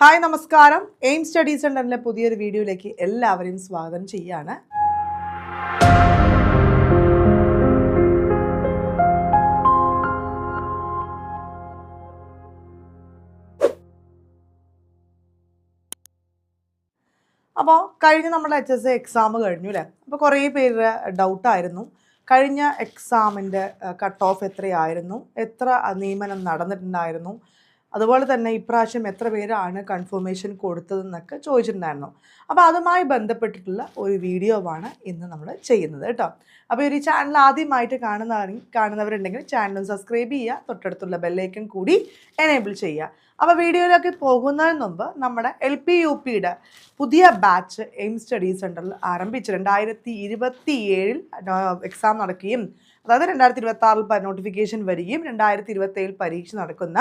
Hi നമസ്കാരം. Aim studies സെന്ററിലെ പുതിയൊരു വീഡിയോയിലേക്ക് എല്ലാവരെയും സ്വാഗതം ചെയ്യാണ്. അപ്പോൾ കഴിഞ്ഞ നമ്മുടെ എച്ച് എസ് എക്സാം കഴിഞ്ഞു അല്ലേ അപ്പോൾ കുറേ പേര് ഡൗട്ടായിരുന്നു കഴിഞ്ഞ എക്സാമിന്റെ കട്ട് ഓഫ് എത്രയായിരുന്നു? എത്ര നിയമനം നടന്നിട്ടുണ്ടായിരുന്നു? അതുപോലെ തന്നെ ഇപ്രാവശ്യം എത്ര പേരാണ് കൺഫർമേഷൻ കൊടുത്തതെന്നൊക്കെ ചോദിച്ചിട്ടുണ്ടായിരുന്നു. അപ്പോൾ അതുമായി ബന്ധപ്പെട്ടിട്ടുള്ള ഒരു വീഡിയോ ആണ് ഇന്ന് നമ്മൾ ചെയ്യുന്നത് കേട്ടോ. അപ്പോൾ ഒരു ചാനൽ ആദ്യമായിട്ട് കാണുന്ന കാണുന്നവരുണ്ടെങ്കിൽ ചാനൽ സബ്സ്ക്രൈബ് ചെയ്യുക തൊട്ടടുത്തുള്ള ബെല്ലൈക്കൺ കൂടി എനേബിൾ ചെയ്യുക. അപ്പോൾ വീഡിയോയിലേക്ക് പോകുന്നതിന് മുമ്പ് നമ്മുടെ എൽ പി യു പിയുടെ പുതിയ ബാച്ച് എയിം സ്റ്റഡി സെന്ററിൽ ആരംഭിച്ചു രണ്ടായിരത്തി ഇരുപത്തി ഏഴിൽ എക്സാം നടക്കുകയും അതായത് രണ്ടായിരത്തി ഇരുപത്തി ആറിൽ നോട്ടിഫിക്കേഷൻ വരികയും രണ്ടായിരത്തി ഇരുപത്തി ഏഴിൽ പരീക്ഷ നടക്കുന്ന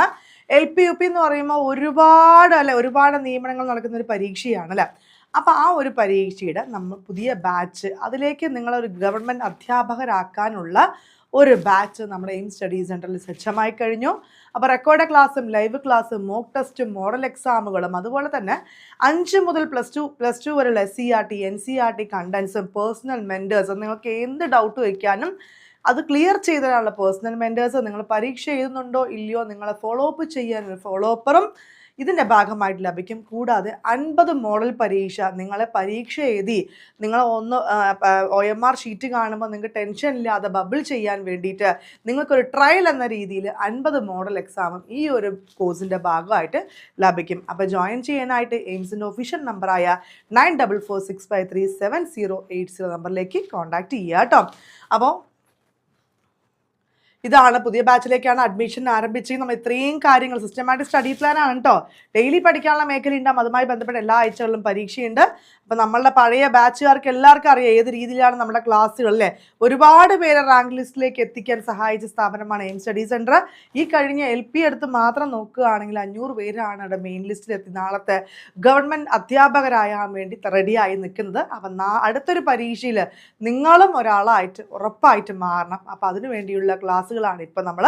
എൽ പി യു പി എന്ന് പറയുമ്പോൾ ഒരുപാട് അല്ലെ ഒരുപാട് നിയമനങ്ങൾ നടക്കുന്ന ഒരു പരീക്ഷയാണ് അല്ലേ? അപ്പോൾ ആ ഒരു പരീക്ഷയുടെ നമ്മൾ പുതിയ ബാച്ച് അതിലേക്ക് നിങ്ങളൊരു ഗവൺമെന്റ് അധ്യാപകരാക്കാനുള്ള ഒരു ബാച്ച് നമ്മുടെ എയിം സ്റ്റഡി സെന്ററിൽ സജ്ജമായി കഴിഞ്ഞു. അപ്പോൾ റെക്കോർഡ് ക്ലാസ്സും ലൈവ് ക്ലാസ്സും മോക്ക് ടെസ്റ്റും മോഡൽ എക്സാമുകളും അതുപോലെ തന്നെ അഞ്ച് മുതൽ പ്ലസ് ടു പ്ലസ് ടു വരെയുള്ള S C R T N C R T കണ്ടൻസും personal മെന്റേഴ്സും നിങ്ങൾക്ക് എന്ത് ഡൗട്ട് വയ്ക്കാനും അത് ക്ലിയർ ചെയ്തതിനുള്ള പേഴ്സണൽ മെന്റേഴ്സ് നിങ്ങൾ പരീക്ഷ എഴുതുന്നുണ്ടോ ഇല്ലയോ നിങ്ങളെ ഫോളോ അപ്പ് ചെയ്യാനൊരു ഫോളോ അപ്പറും ഇതിന്റെ ഭാഗമായിട്ട് ലഭിക്കും. കൂടാതെ അൻപത് മോഡൽ പരീക്ഷ നിങ്ങളെ പരീക്ഷ എഴുതി നിങ്ങൾ ഒന്ന് ഒ എം ആർ ഷീറ്റ് കാണുമ്പോൾ നിങ്ങൾക്ക് ടെൻഷൻ ഇല്ലാതെ ബബിൾ ചെയ്യാൻ വേണ്ടിയിട്ട് നിങ്ങൾക്കൊരു ട്രയൽ എന്ന രീതിയിൽ അൻപത് മോഡൽ എക്സാമും ഈ ഒരു കോഴ്സിന്റെ ഭാഗമായിട്ട് ലഭിക്കും. അപ്പോൾ ജോയിൻ ചെയ്യാനായിട്ട് എയിംസിന്റെ ഒഫീഷ്യൽ നമ്പറായ nine double four six five three seven zero eight zero നമ്പറിലേക്ക് കോൺടാക്റ്റ് ചെയ്യുക കേട്ടോ അപ്പോൾ ഇതാണ് പുതിയ ബാച്ചിലേക്കാണ് അഡ്മിഷൻ ആരംഭിച്ച് നമ്മൾ ഇത്രയും കാര്യങ്ങൾ സിസ്റ്റമാറ്റിക് സ്റ്റഡി പ്ലാൻ ആണ് കേട്ടോ ഡെയിലി പഠിക്കാനുള്ള മേഖല ഉണ്ടാകും അതുമായി ബന്ധപ്പെട്ട എല്ലാ ആഴ്ചകളിലും പരീക്ഷയുണ്ട്. അപ്പോൾ നമ്മളുടെ പഴയ ബാച്ചുകാർക്ക് എല്ലാവർക്കും അറിയാം ഏത് രീതിയിലാണ് നമ്മുടെ ക്ലാസ്സുകൾ അല്ലേ? ഒരുപാട് പേരെ റാങ്ക് ലിസ്റ്റിലേക്ക് എത്തിക്കാൻ സഹായിച്ച സ്ഥാപനമാണ് എയിം സ്റ്റഡി സെന്റർ ഈ കഴിഞ്ഞ എൽ പി എടുത്ത് മാത്രം നോക്കുകയാണെങ്കിൽ അഞ്ഞൂറ് പേരാണ് അവിടെ മെയിൻ ലിസ്റ്റിലെത്തി നാളത്തെ ഗവൺമെന്റ് അധ്യാപകരായാൻ വേണ്ടി റെഡിയായി നിൽക്കുന്നത്. അപ്പം അടുത്തൊരു പരീക്ഷയിൽ നിങ്ങളും ഒരാളായിട്ട് ഉറപ്പായിട്ട് മാറണം. അപ്പോൾ അതിനു വേണ്ടിയുള്ള ക്ലാസ്സുകളാണ് ഇപ്പം നമ്മൾ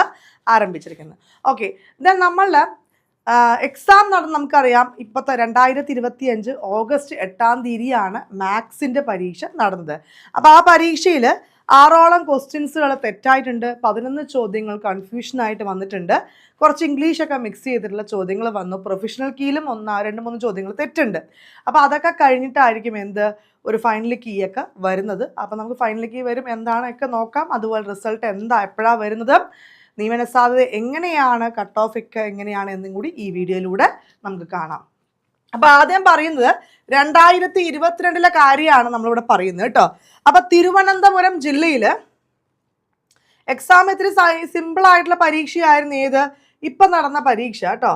ആരംഭിച്ചിരിക്കുന്നത്. ഓക്കെ ദെൻ നമ്മളുടെ എക്സാം നടന്ന് നമുക്കറിയാം. ഇപ്പോഴത്തെ രണ്ടായിരത്തി ഇരുപത്തി അഞ്ച് ഓഗസ്റ്റ് എട്ടാം തീയതിയാണ് മാത്സിന്റെ പരീക്ഷ നടന്നത്. അപ്പോൾ ആ പരീക്ഷയിൽ ആറോളം ക്വസ്റ്റ്യൻസുകൾ തെറ്റായിട്ടുണ്ട്. പതിനൊന്ന് ചോദ്യങ്ങൾ കൺഫ്യൂഷനായിട്ട് വന്നിട്ടുണ്ട്. കുറച്ച് ഇംഗ്ലീഷൊക്കെ മിക്സ് ചെയ്തിട്ടുള്ള ചോദ്യങ്ങൾ വന്നു. പ്രൊഫഷണൽ കീയിലും ഒന്ന് രണ്ട് മൂന്ന് ചോദ്യങ്ങൾ തെറ്റുണ്ട്. അപ്പോൾ അതൊക്കെ കഴിഞ്ഞിട്ടായിരിക്കും എന്ത്? ഒരു ഫൈനൽ കീ ഒക്കെ വരുന്നത്. അപ്പോൾ നമുക്ക് ഫൈനൽ കീ വരും. എന്താണൊക്കെ നോക്കാം. അതുപോലെ റിസൾട്ട് എന്താ? എപ്പോഴാണ് വരുന്നത്? നിയമന സാധ്യത എങ്ങനെയാണ് കട്ട് ഓഫ് ഒക്കെ എങ്ങനെയാണ് എന്നും കൂടി ഈ വീഡിയോയിലൂടെ നമുക്ക് കാണാം. അപ്പൊ ആദ്യം പറയുന്നത് രണ്ടായിരത്തി ഇരുപത്തിരണ്ടിലെ കാര്യമാണ് നമ്മളിവിടെ പറയുന്നത് കേട്ടോ. അപ്പൊ തിരുവനന്തപുരം ജില്ലയിൽ എക്സാം ഇത്തിരി സിമ്പിൾ ആയിട്ടുള്ള പരീക്ഷയായിരുന്നു ഏത്? ഇപ്പം നടന്ന പരീക്ഷ കേട്ടോ.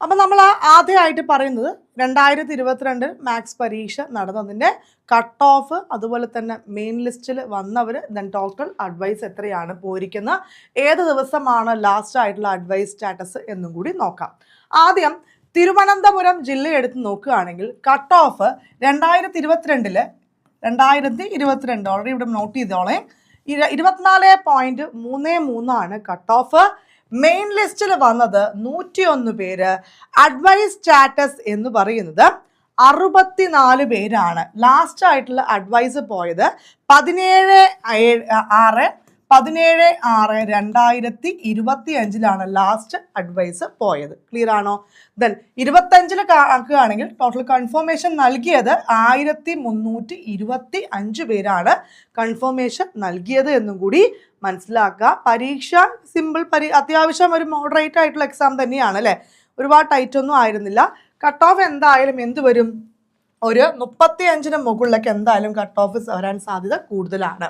അപ്പം നമ്മൾ ആ ആദ്യമായിട്ട് പറയുന്നത് രണ്ടായിരത്തി ഇരുപത്തിരണ്ട് മാത്സ് പരീക്ഷ നടന്നതിന്റെ കട്ട് ഓഫ് അതുപോലെ തന്നെ മെയിൻ ലിസ്റ്റിൽ വന്നവർ ദെൻ ടോട്ടൽ അഡ്വൈസ് എത്രയാണ് പോയിരിക്കുന്ന ഏത് ദിവസമാണ് ലാസ്റ്റ് ആയിട്ടുള്ള അഡ്വൈസ് സ്റ്റാറ്റസ് എന്നും കൂടി നോക്കാം. ആദ്യം തിരുവനന്തപുരം ജില്ല എടുത്ത് നോക്കുകയാണെങ്കിൽ കട്ട് ഓഫ് രണ്ടായിരത്തി ഇരുപത്തിരണ്ടിൽ രണ്ടായിരത്തി ഇരുപത്തിരണ്ട് ഓൾറെഡി ഇവിടെ നോട്ട് ചെയ്തോളെ. ഇര- ഇരുപത്തിനാല് പോയിന്റ് മൂന്ന് മൂന്നാണ് കട്ട് ഓഫ് മെയിൻ ലിസ്റ്റിൽ വന്നത് നൂറ്റിയൊന്ന് പേര് അഡ്വൈസ് സ്റ്റാറ്റസ് എന്ന് പറയുന്നത് അറുപത്തിനാല് പേരാണ്. ലാസ്റ്റ് ആയിട്ടുള്ള അഡ്വൈസ് പോയത് പതിനേഴ് ആറ് പതിനേഴ് ആറ് രണ്ടായിരത്തി ഇരുപത്തി അഞ്ചിലാണ് ലാസ്റ്റ് അഡ്വൈസ് പോയത്. ക്ലിയർ ആണോ? ദെൻ ഇരുപത്തഞ്ചിൽ ആക്കുകയാണെങ്കിൽ ടോട്ടൽ കൺഫർമേഷൻ നൽകിയത് ആയിരത്തി മുന്നൂറ്റി ഇരുപത്തി അഞ്ച് പേരാണ് കൺഫർമേഷൻ നൽകിയത് എന്നും കൂടി മനസ്സിലാക്കുക. പരീക്ഷ സിമ്പിൾ പരീ അത്യാവശ്യം ഒരു മോഡറേറ്റ് ആയിട്ടുള്ള എക്സാം തന്നെയാണ് അല്ലേ? ഒരുപാട് ടൈറ്റ് ഒന്നും ആയിരുന്നില്ല. കട്ട് ഓഫ് എന്തായാലും എന്ത് വരും? ഒരു മുപ്പത്തി അഞ്ചിന് മുകളിലേക്ക് എന്തായാലും കട്ട് ഓഫ് വരാൻ സാധ്യത കൂടുതലാണ്.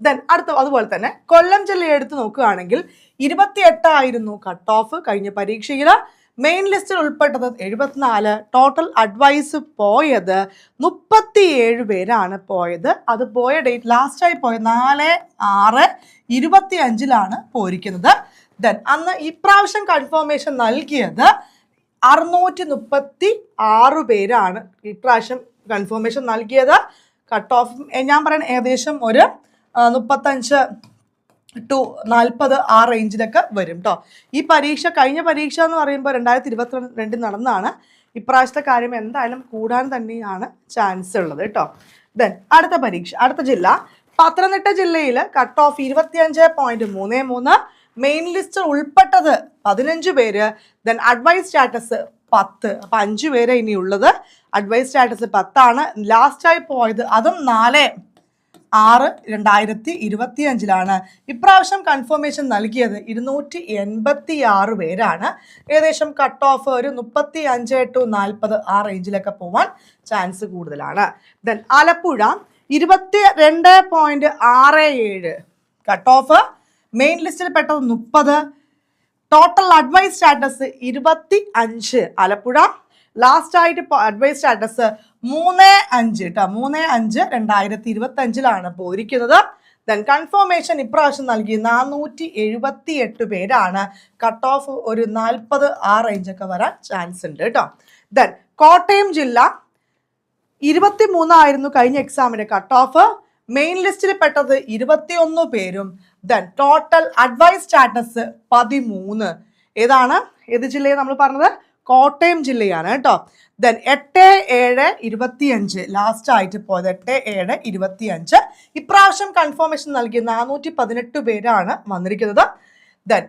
ദെൻ അടുത്ത അതുപോലെ തന്നെ കൊല്ലം ജില്ലയെ എടുത്ത് നോക്കുകയാണെങ്കിൽ ഇരുപത്തി എട്ടായിരുന്നു കട്ട് ഓഫ് കഴിഞ്ഞ പരീക്ഷയിൽ. മെയിൻ ലിസ്റ്റിൽ ഉൾപ്പെട്ടത് എഴുപത്തിനാല്. ടോട്ടൽ അഡ്വൈസ് പോയത് മുപ്പത്തിയേഴ് പേരാണ് പോയത്. അത് പോയ ഡേറ്റ് ലാസ്റ്റായി പോയ നാല് ആറ് ഇരുപത്തി അഞ്ചിലാണ് പോയിരിക്കുന്നത്. ദെൻ അന്ന് ഇപ്രാവശ്യം കൺഫർമേഷൻ നൽകിയത് അറുന്നൂറ്റി മുപ്പത്തി ആറ് പേരാണ് ഇപ്രാവശ്യം കൺഫർമേഷൻ നൽകിയത് കട്ട് ഓഫ് ഞാൻ പറയണ ഏകദേശം ഒരു മുപ്പത്തഞ്ച് ടു നാൽപ്പത് ആ റേഞ്ചിലൊക്കെ വരും കേട്ടോ ഈ പരീക്ഷ കഴിഞ്ഞ പരീക്ഷ എന്ന് പറയുമ്പോൾ രണ്ടായിരത്തി ഇരുപത്തി രണ്ടിൽ നടന്നതാണ്. ഇപ്രാവശ്യത്തെ കാര്യം എന്തായാലും കൂടാൻ തന്നെയാണ് ചാൻസ് ഉള്ളത് കേട്ടോ ദെൻ അടുത്ത പരീക്ഷ അടുത്ത ജില്ല. പത്തനംതിട്ട ജില്ലയിൽ കട്ട് ഓഫ് ഇരുപത്തിയഞ്ച് പോയിന്റ് മൂന്ന് മൂന്ന് മെയിൻ ലിസ്റ്റ് ഉൾപ്പെട്ടത് പതിനഞ്ച് പേര്. ദെൻ അഡ്വൈസ് സ്റ്റാറ്റസ് പത്ത്. അപ്പൊ അഞ്ച് പേരെ ഇനിയുള്ളത്. അഡ്വൈസ് സ്റ്റാറ്റസ് പത്താണ്. ലാസ്റ്റായി പോയത് അതും നാല്. ആറ് രണ്ടായിരത്തി ഇരുപത്തി അഞ്ചിലാണ് ഇപ്രാവശ്യം കൺഫർമേഷൻ നൽകിയത് ഇരുന്നൂറ്റി എൺപത്തി ആറ് പേരാണ്. ഏകദേശം കട്ട് ഓഫ് ഒരു മുപ്പത്തി അഞ്ച് ടു നാൽപ്പത് ആ റേഞ്ചിലൊക്കെ പോവാൻ ചാൻസ് കൂടുതലാണ്. ദെൻ ആലപ്പുഴ ഇരുപത്തി രണ്ട് പോയിന്റ് ആറ് ഏഴ്. കട്ട് ഓഫ് മെയിൻ ലിസ്റ്റിൽ പെട്ടത് മുപ്പത്. ടോട്ടൽ അഡ്വൈസ് സ്റ്റാറ്റസ് ഇരുപത്തി അഞ്ച് ആലപ്പുഴ. ലാസ്റ്റ് ആയിട്ട് അഡ്വൈസ് സ്റ്റാറ്റസ് മൂന്ന് അഞ്ച് കേട്ടോ മൂന്ന് അഞ്ച് രണ്ടായിരത്തി ഇരുപത്തി അഞ്ചിലാണ് പോയിരിക്കുന്നത്. ദെൻ കൺഫർമേഷൻ ഇപ്രാവശ്യം നൽകി നാനൂറ്റി എഴുപത്തി എട്ട് പേരാണ്. കട്ട് ഓഫ് ഒരു നാൽപ്പത് ആ റേഞ്ചൊക്കെ വരാൻ ചാൻസ് ഉണ്ട് കേട്ടോ ദെൻ കോട്ടയം ജില്ല. ഇരുപത്തി മൂന്നായിരുന്നു കഴിഞ്ഞ എക്സാമിന്റെ കട്ട് ഓഫ് മെയിൻ ലിസ്റ്റിൽ പെട്ടത് ഇരുപത്തിയൊന്ന് പേരും. ദെൻ ടോട്ടൽ അഡ്വൈസ് സ്റ്റാറ്റസ് പതിമൂന്ന്. ഏതാണ്? ഏത് ജില്ലയെ നമ്മൾ പറഞ്ഞത്? കോട്ടയം ജില്ലയാണ് കേട്ടോ. ദെൻ എട്ട് ഏഴ് ഇരുപത്തിയഞ്ച്. ലാസ്റ്റ് ആയിട്ട് പോയത് എട്ട് ഏഴ് ഇരുപത്തിയഞ്ച്. ഇപ്രാവശ്യം കൺഫർമേഷൻ നൽകിയ നാനൂറ്റി പതിനെട്ട് പേരാണ് വന്നിരിക്കുന്നത്. ദെൻ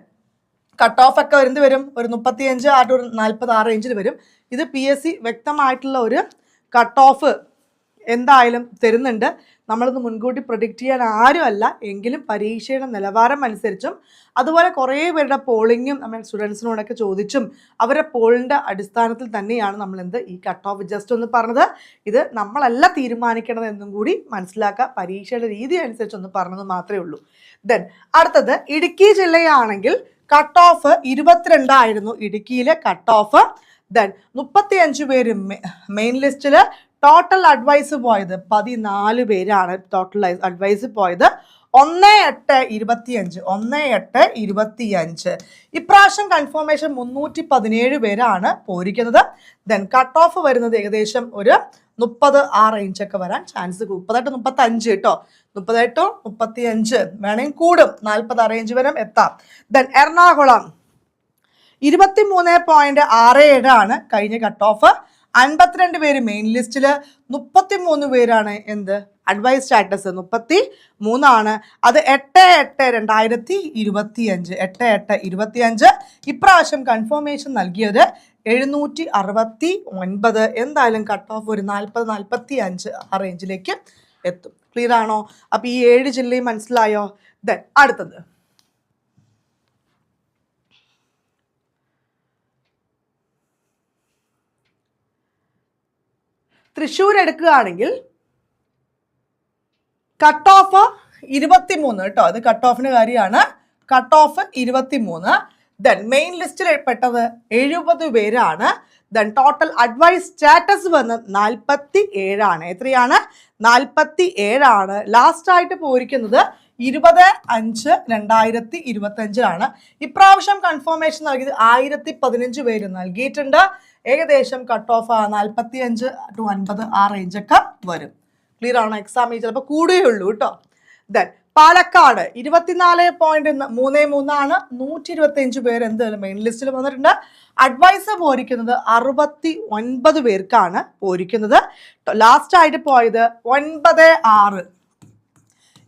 കട്ട് ഓഫ് ഒക്കെ വരുന്നത് വരും? ഒരു മുപ്പത്തിയഞ്ച് ആ ഒരു നാൽപ്പത്തി ആറ് റേഞ്ചിൽ വരും. ഇത് പി എസ് സി വ്യക്തമായിട്ടുള്ള ഒരു കട്ട് ഓഫ് എന്തായാലും തരുന്നുണ്ട്. നമ്മളത് മുൻകൂട്ടി പ്രൊഡിക്റ്റ് ചെയ്യാൻ ആരുമല്ല. എങ്കിലും പരീക്ഷയുടെ നിലവാരം അനുസരിച്ചും അതുപോലെ കുറേ പേരുടെ പോളിങ്ങും നമ്മൾ സ്റ്റുഡൻസിനോടൊക്കെ ചോദിച്ചും അവരുടെ പോളിന്റെ അടിസ്ഥാനത്തിൽ തന്നെയാണ് നമ്മളെന്ത് ഈ കട്ട് ഓഫ് ജസ്റ്റ് ഒന്ന് പറഞ്ഞത്. ഇത് നമ്മളല്ല തീരുമാനിക്കണത് എന്നും കൂടി മനസ്സിലാക്കുക. പരീക്ഷയുടെ രീതി അനുസരിച്ചൊന്ന് പറഞ്ഞത് മാത്രമേ ഉള്ളൂ. ദെൻ അടുത്തത് ഇടുക്കി ജില്ലയാണെങ്കിൽ കട്ട് ഓഫ് ഇരുപത്തിരണ്ടായിരുന്നു ഇടുക്കിയിലെ കട്ട് ഓഫ് ദെൻ മുപ്പത്തിയഞ്ച് പേര് മെയിൻ ലിസ്റ്റിൽ ടോട്ടൽ അഡ്വൈസ് പോയത് പതിനാല് പേരാണ് ടോട്ടൽ അഡ്വൈസ് പോയത്. ഒന്ന് എട്ട് ഇരുപത്തിയഞ്ച് ഒന്ന് എട്ട് ഇരുപത്തിയഞ്ച്. ഇപ്രാവശ്യം കൺഫർമേഷൻ മുന്നൂറ്റി പതിനേഴ് പേരാണ് പോയിരിക്കുന്നത്. ദെൻ കട്ട് ഓഫ് വരുന്നത് ഏകദേശം ഒരു മുപ്പത് ആ റേഞ്ചൊക്കെ വരാൻ ചാൻസ് മുപ്പത്തെട്ട് മുപ്പത്തഞ്ച് കേട്ടോ മുപ്പത്തെട്ടോ മുപ്പത്തിയഞ്ച് വേണമെങ്കിൽ കൂടും. നാൽപ്പത് ആ റേഞ്ച് വരെ എത്താം. ദെൻ എറണാകുളം. ഇരുപത്തി മൂന്ന് പോയിന്റ് ആറ് ഏഴാണ് കഴിഞ്ഞ കട്ട് ഓഫ് അൻപത്തിരണ്ട് പേര് മെയിൻ ലിസ്റ്റിൽ മുപ്പത്തി മൂന്ന് പേരാണ് എന്ത്? അഡ്വൈസ് സ്റ്റാറ്റസ് മുപ്പത്തി മൂന്നാണ് അത് എട്ട് എട്ട് രണ്ടായിരത്തി ഇരുപത്തി അഞ്ച് എട്ട് എട്ട് ഇരുപത്തി അഞ്ച് ഇപ്രാവശ്യം കൺഫർമേഷൻ നൽകിയത് എഴുന്നൂറ്റി അറുപത്തി ഒൻപത്. എന്തായാലും കട്ട് ഓഫ് ഒരു നാൽപ്പത് നാൽപ്പത്തി അഞ്ച് ആ റേഞ്ചിലേക്ക് എത്തും. ക്ലിയർ ആണോ? അപ്പോൾ ഈ ഏഴ് ജില്ലയും മനസ്സിലായോ? ദെൻ അടുത്തത്. തൃശ്ശൂർ എടുക്കുകയാണെങ്കിൽ കട്ട് ഓഫ് ഇരുപത്തി മൂന്ന് കേട്ടോ. അത് കട്ട് ഓഫിന് കാര്യമാണ്. കട്ട് ഓഫ് ഇരുപത്തി മൂന്ന് ദെൻ മെയിൻ ലിസ്റ്റിൽ പെട്ടത് എഴുപത് പേരാണ്. ദെൻ ടോട്ടൽ അഡ്വൈസ് സ്റ്റാറ്റസ് വന്ന് നാൽപ്പത്തി ഏഴാണ് എത്രയാണ്? നാൽപ്പത്തി ഏഴാണ് ലാസ്റ്റായിട്ട് പോയിരിക്കുന്നത് ഇരുപത് അഞ്ച് രണ്ടായിരത്തി ഇരുപത്തി അഞ്ചിലാണ് ഇപ്രാവശ്യം കൺഫർമേഷൻ നൽകിയത് ആയിരത്തി പതിനഞ്ച് പേര് നൽകിയിട്ടുണ്ട്. ഏകദേശം കട്ട് ഓഫ് നാൽപ്പത്തി അഞ്ച് ടു അൻപത് ആ റേഞ്ചൊക്കെ വരും. ക്ലിയർ ആണോ? എക്സാം ചിലപ്പോൾ കൂടുകയുള്ളൂ കേട്ടോ ദെൻ പാലക്കാട് ഇരുപത്തിനാല് പോയിന്റ് മൂന്ന് മൂന്നാണ്. നൂറ്റി ഇരുപത്തി അഞ്ച് പേര് എന്തായാലും മെയിൻ ലിസ്റ്റിൽ വന്നിട്ടുണ്ട്. അഡ്വൈസ് പോരിക്കുന്നത് അറുപത്തി ഒൻപത് പേർക്കാണ് പോരിക്കുന്നത്. ലാസ്റ്റ് ആയിട്ട് പോയത് ഒൻപത് ആറ്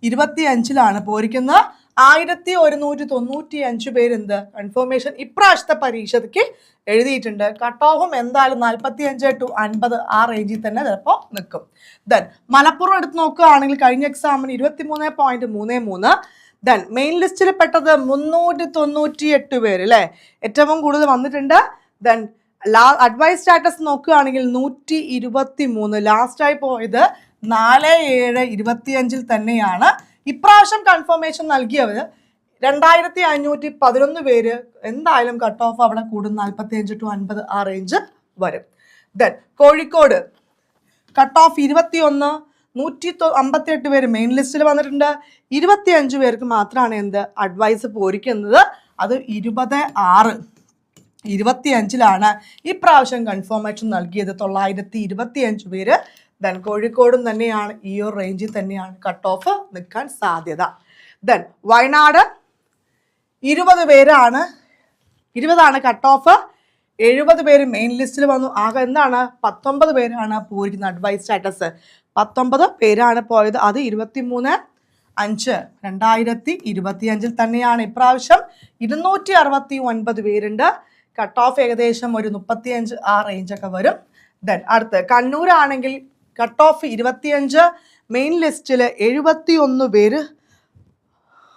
ഇരുപത്തി അഞ്ചിലാണ് പോരിക്കുന്നത് ആയിരത്തി ഒരുന്നൂറ്റി തൊണ്ണൂറ്റി അഞ്ച് പേര് എന്ത് കൺഫർമേഷൻ ഇപ്രാവശ്യത്തെ പരീക്ഷയ്ക്ക് എഴുതിയിട്ടുണ്ട്. കട്ട് ഓഫും എന്തായാലും നാൽപ്പത്തി അഞ്ച് ടു അൻപത് ആ റേഞ്ചിൽ തന്നെ ചിലപ്പോൾ നിൽക്കും. ദെൻ മലപ്പുറം എടുത്ത് നോക്കുകയാണെങ്കിൽ കഴിഞ്ഞ എക്സാമിന് ഇരുപത്തി മൂന്ന് പോയിന്റ് മൂന്ന് മൂന്ന്. ദെൻ മെയിൻ ലിസ്റ്റിൽ പെട്ടത് മുന്നൂറ്റി തൊണ്ണൂറ്റി എട്ട് പേര് അല്ലേ ഏറ്റവും കൂടുതൽ വന്നിട്ടുണ്ട്. ദെൻ ലാ അഡ്വൈസ് സ്റ്റാറ്റസ് നോക്കുകയാണെങ്കിൽ നൂറ്റി ഇരുപത്തി മൂന്ന് ലാസ്റ്റായി പോയത് നാല് ഏഴ് ഇരുപത്തിയഞ്ചിൽ തന്നെയാണ്. ഇപ്രാവശ്യം കൺഫർമേഷൻ നൽകിയവർ രണ്ടായിരത്തി അഞ്ഞൂറ്റി പതിനൊന്ന് പേര് എന്തായാലും കട്ട് ഓഫ് അവിടെ കൂടും നാൽപ്പത്തി അഞ്ച് ടു അൻപത് ആ റേഞ്ച് വരും. ദെൻ കോഴിക്കോട് കട്ട് ഓഫ് ഇരുപത്തിയൊന്ന് നൂറ്റി അമ്പത്തി എട്ട് പേര് മെയിൻ ലിസ്റ്റിൽ വന്നിട്ടുണ്ട്. ഇരുപത്തി അഞ്ച് പേർക്ക് മാത്രമാണ് എന്ത് അഡ്വൈസ് പോരിക്കുന്നത്. അത് ഇരുപത് ആറ് ഇരുപത്തി അഞ്ചിലാണ് ഇപ്രാവശ്യം കൺഫർമേഷൻ നൽകിയത്. തൊള്ളായിരത്തി ഇരുപത്തി അഞ്ച് പേര് ദെൻ കോഴിക്കോടും തന്നെയാണ് ഈ ഒരു റേഞ്ചിൽ തന്നെയാണ് കട്ട് ഓഫ് നിൽക്കാൻ സാധ്യത. ദെൻ വയനാട് ഇരുപത് പേരാണ് ഇരുപതാണ് കട്ട് ഓഫ് എഴുപത് പേര് മെയിൻ ലിസ്റ്റിൽ വന്നു. ആകെ എന്താണ്? പത്തൊമ്പത് പേരാണ് പോയിരിക്കുന്നത് അഡ്വൈസ് സ്റ്റാറ്റസ് പത്തൊമ്പത് പേരാണ് പോയത്. അത് ഇരുപത്തിമൂന്ന് അഞ്ച് രണ്ടായിരത്തി ഇരുപത്തി അഞ്ചിൽ തന്നെയാണ്. ഇപ്രാവശ്യം ഇരുന്നൂറ്റി അറുപത്തി ഒൻപത് പേരുണ്ട്. കട്ട് ഓഫ് ഏകദേശം ഒരു മുപ്പത്തിയഞ്ച് ആ റേഞ്ചൊക്കെ വരും. ദെൻ അടുത്ത് കണ്ണൂരാണെങ്കിൽ കട്ട് ഓഫ് ഇരുപത്തിയഞ്ച് മെയിൻ ലിസ്റ്റിൽ എഴുപത്തി ഒന്ന് പേര്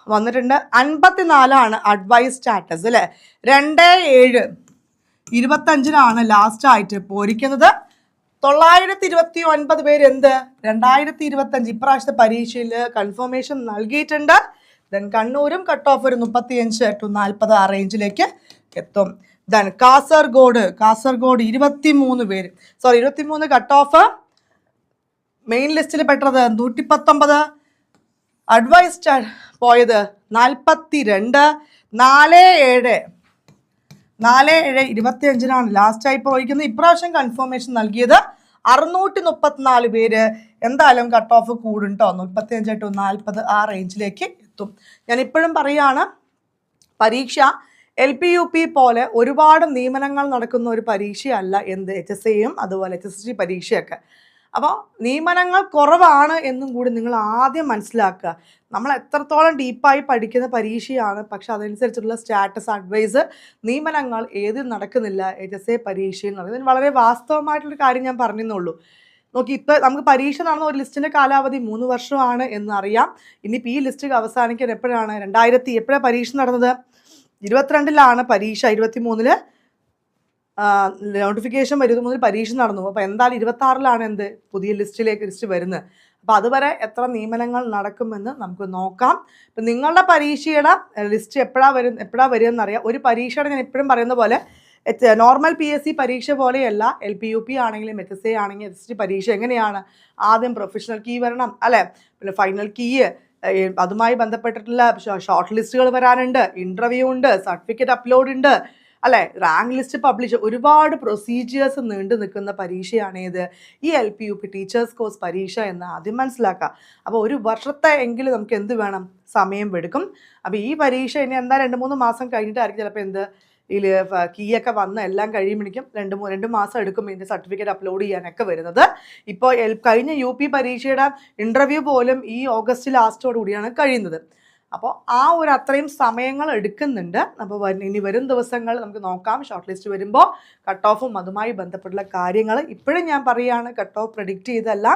വന്നിട്ടുണ്ട്. അൻപത്തിനാലാണ് അഡ്വൈസ് സ്റ്റാറ്റസ് അല്ലേ? രണ്ട് ഏഴ് ഇരുപത്തഞ്ചിനാണ് ലാസ്റ്റ് ആയിട്ട് പോരിക്കുന്നത് തൊള്ളായിരത്തി ഇരുപത്തി ഒൻപത് പേര് എന്ത്? രണ്ടായിരത്തി ഇരുപത്തഞ്ച് ഇപ്രാവശ്യത്തെ പരീക്ഷയിൽ കൺഫർമേഷൻ നൽകിയിട്ടുണ്ട്. ദെൻ കണ്ണൂരും കട്ട് ഓഫ് ഒരു മുപ്പത്തിയഞ്ച് ടു നാൽപ്പത് ആ റേഞ്ചിലേക്ക് എത്തും. ദെൻ കാസർഗോഡ് കാസർഗോഡ് ഇരുപത്തി മൂന്ന് പേര്. സോറി ഇരുപത്തി മൂന്ന് കട്ട് ഓഫ് മെയിൻ ലിസ്റ്റിൽ പെട്ടത് നൂറ്റി പത്തൊമ്പത് അഡ്വൈസ്ഡ് പോയത് നാൽപ്പത്തി രണ്ട് നാല് ഏഴ്. നാല് ഏഴ് ഇരുപത്തി അഞ്ചിനാണ് ലാസ്റ്റായി പോയിരിക്കുന്നത്. ഇപ്രാവശ്യം കൺഫർമേഷൻ നൽകിയത് അറുന്നൂറ്റി മുപ്പത്തിനാല് പേര്. എന്തായാലും കട്ട് ഓഫ് കൂടും കേട്ടോ മുപ്പത്തി അഞ്ച് ടു നാൽപ്പത് ആ റേഞ്ചിലേക്ക് എത്തും. ഞാൻ ഇപ്പോഴും പറയുകയാണ് പരീക്ഷ എൽ പി യു പി പോലെ ഒരുപാട് നിയമനങ്ങൾ നടക്കുന്ന ഒരു പരീക്ഷയല്ല എന്ത് എച്ച് എസ് എയും അതുപോലെ എച്ച് എസ് സി പരീക്ഷയൊക്കെ. അപ്പോൾ നിയമനങ്ങൾ കുറവാണ് എന്നും കൂടി നിങ്ങൾ ആദ്യം മനസ്സിലാക്കുക. നമ്മൾ എത്രത്തോളം ഡീപ്പായി പഠിക്കുന്ന പരീക്ഷയാണ് പക്ഷെ അതനുസരിച്ചുള്ള സ്റ്റാറ്റസ് അഡ്വൈസ് നിയമനങ്ങൾ ഏത് നടക്കുന്നില്ല എച്ച് എസ് എ പരീക്ഷയിൽ നടക്കുന്നത് വളരെ വാസ്തവമായിട്ടുള്ള കാര്യം ഞാൻ പറഞ്ഞെന്നുള്ളൂ. നോക്കി ഇപ്പോൾ നമുക്ക് പരീക്ഷ നടന്ന ഒരു ലിസ്റ്റിന്റെ കാലാവധി മൂന്ന് വർഷമാണ് എന്നറിയാം. ഇനിയിപ്പോൾ ഈ ലിസ്റ്റ് അവസാനിക്കാൻ എപ്പോഴാണ്? രണ്ടായിരത്തി എപ്പോഴാണ് പരീക്ഷ നടന്നത്? ഇരുപത്തിരണ്ടിലാണ് പരീക്ഷ ഇരുപത്തി മൂന്നിൽ നോട്ടിഫിക്കേഷൻ വരുന്നത് മുതൽ പരീക്ഷ നടന്നു. അപ്പോൾ എന്തായാലും ഇരുപത്തി എന്ത്? പുതിയ ലിസ്റ്റിലേക്ക് ലിസ്റ്റ് വരുന്നത്. അപ്പോൾ അതുവരെ എത്ര നിയമനങ്ങൾ നടക്കുമെന്ന് നമുക്ക് നോക്കാം. ഇപ്പം നിങ്ങളുടെ പരീക്ഷയുടെ ലിസ്റ്റ് എപ്പോഴാണ് വരും എപ്പോഴാണ് വരിക അറിയാം ഒരു പരീക്ഷയുടെ ഞാൻ എപ്പോഴും പറയുന്ന പോലെ നോർമൽ പി എസ് സി പരീക്ഷ പോലെയല്ല എൽ പി യു പി ആണെങ്കിലും എച്ച് എസ് എ ആണെങ്കിലും എസ് ടി പരീക്ഷ എങ്ങനെയാണ്? ആദ്യം പ്രൊഫഷണൽ കീ വരണം അല്ലേ? പിന്നെ ഫൈനൽ കീ അതുമായി ബന്ധപ്പെട്ടിട്ടുള്ള ഷോർട്ട് ലിസ്റ്റുകൾ വരാനുണ്ട് ഇന്റർവ്യൂ ഉണ്ട് സർട്ടിഫിക്കറ്റ് അപ്ലോഡ് ഉണ്ട് അല്ലെ? റാങ്ക് ലിസ്റ്റ് പബ്ലിഷ് ഒരുപാട് പ്രൊസീജിയേഴ്സ് നീണ്ടു നിൽക്കുന്ന പരീക്ഷയാണേത് ഈ L P U P teachers course പരീക്ഷ എന്ന് ആദ്യം മനസ്സിലാക്കുക അപ്പോൾ ഒരു വർഷത്തെ എങ്കിലും നമുക്ക് എന്ത് വേണം? സമയം എടുക്കും. അപ്പോൾ ഈ പരീക്ഷ ഇനി എന്താ രണ്ട് മൂന്ന് മാസം കഴിഞ്ഞിട്ടായിരിക്കും ചിലപ്പോൾ എന്ത്? ഇതിൽ കീയൊക്കെ വന്ന് എല്ലാം കഴിയുമ്പോഴേക്കും രണ്ട് രണ്ട് മാസം എടുക്കും ഇതിന്റെ സർട്ടിഫിക്കറ്റ് അപ്ലോഡ് ചെയ്യാനൊക്കെ വരുന്നത്. ഇപ്പോൾ കഴിഞ്ഞ യു പി പരീക്ഷയുടെ ഇന്റർവ്യൂ പോലും ഈ ഓഗസ്റ്റ് ലാസ്റ്റോടുകൂടിയാണ് കഴിയുന്നത്. അപ്പോൾ ആ ഒരു അത്രയും സമയങ്ങൾ എടുക്കുന്നുണ്ട്. അപ്പോൾ ഇനി വരും ദിവസങ്ങൾ നമുക്ക് നോക്കാം. ഷോർട്ട് ലിസ്റ്റ് വരുമ്പോൾ കട്ട് ഓഫും അതുമായി ബന്ധപ്പെട്ടുള്ള കാര്യങ്ങൾ ഇപ്പോഴും ഞാൻ പറയുകയാണ് കട്ട് ഓഫ് പ്രഡിക്റ്റ് ചെയ്തല്ല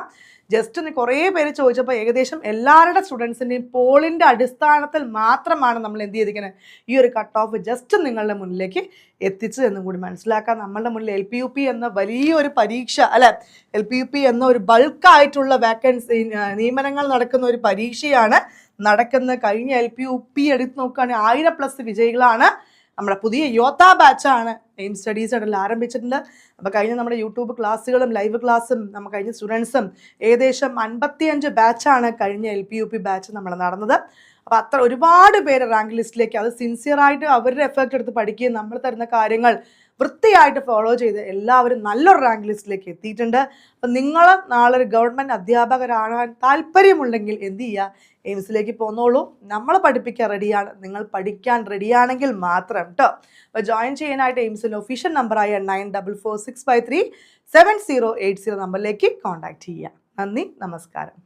ജസ്റ്റ് ഒന്ന് കുറേ പേര് ചോദിച്ചപ്പോൾ ഏകദേശം എല്ലാവരുടെ സ്റ്റുഡൻസിന്റെയും പോളിന്റെ അടിസ്ഥാനത്തിൽ മാത്രമാണ് നമ്മൾ എന്ത് ചെയ്തിരിക്കുന്നത് ഈ ഒരു കട്ട് ഓഫ് ജസ്റ്റ് നിങ്ങളുടെ മുന്നിലേക്ക് എത്തിച്ചു എന്നും കൂടി മനസ്സിലാക്കാം. നമ്മളുടെ മുന്നിൽ എൽ പി യു പി എന്ന വലിയൊരു പരീക്ഷ അല്ലെ? എൽ പി യു പി എന്ന ഒരു ബൾക്കായിട്ടുള്ള വേക്കൻസി നിയമനങ്ങൾ നടക്കുന്ന ഒരു പരീക്ഷയാണ് നടക്കുന്ന കഴിഞ്ഞ എൽ പി യു പി എടുത്ത് നോക്കുകയാണെങ്കിൽ ആയിരം പ്ലസ് വിജയികളാണ്. നമ്മുടെ പുതിയ യോത്ത ബാച്ചാണ് എയിം സ്റ്റഡീസ് ഇടയിൽ ആരംഭിച്ചിട്ടുണ്ട്. അപ്പോൾ കഴിഞ്ഞ നമ്മുടെ യൂട്യൂബ് ക്ലാസ്സുകളും ലൈവ് ക്ലാസ്സും നമ്മൾ കഴിഞ്ഞ സ്റ്റുഡൻസും ഏകദേശം അൻപത്തിയഞ്ച് ബാച്ചാണ് കഴിഞ്ഞ L P U P batch നമ്മൾ നടന്നത്. അപ്പോൾ അത്ര ഒരുപാട് പേര് റാങ്ക് ലിസ്റ്റിലേക്ക് അത് സിൻസിയറായിട്ട് അവരുടെ എഫേർട്ട് എടുത്ത് പഠിക്കുകയും നമ്മൾ തരുന്ന കാര്യങ്ങൾ വൃത്തിയായിട്ട് ഫോളോ ചെയ്ത് എല്ലാവരും നല്ലൊരു റാങ്ക് ലിസ്റ്റിലേക്ക് എത്തിയിട്ടുണ്ട്. അപ്പം നിങ്ങൾ നാളെ ഒരു ഗവൺമെന്റ് അധ്യാപകരാകാൻ താല്പര്യമുണ്ടെങ്കിൽ എന്ത് ചെയ്യുക എയിംസിലേക്ക് പോന്നോളൂ. നമ്മൾ പഠിപ്പിക്കാൻ റെഡിയാണ് നിങ്ങൾ പഠിക്കാൻ റെഡിയാണെങ്കിൽ മാത്രം കേട്ടോ അപ്പോൾ ജോയിൻ ചെയ്യാനായിട്ട് എയിംസിൽ ഒഫീഷ്യൽ നമ്പറായ nine double four six five three seven zero eight zero നമ്പറിലേക്ക് കോൺടാക്റ്റ് ചെയ്യുക നന്ദി. നമസ്കാരം.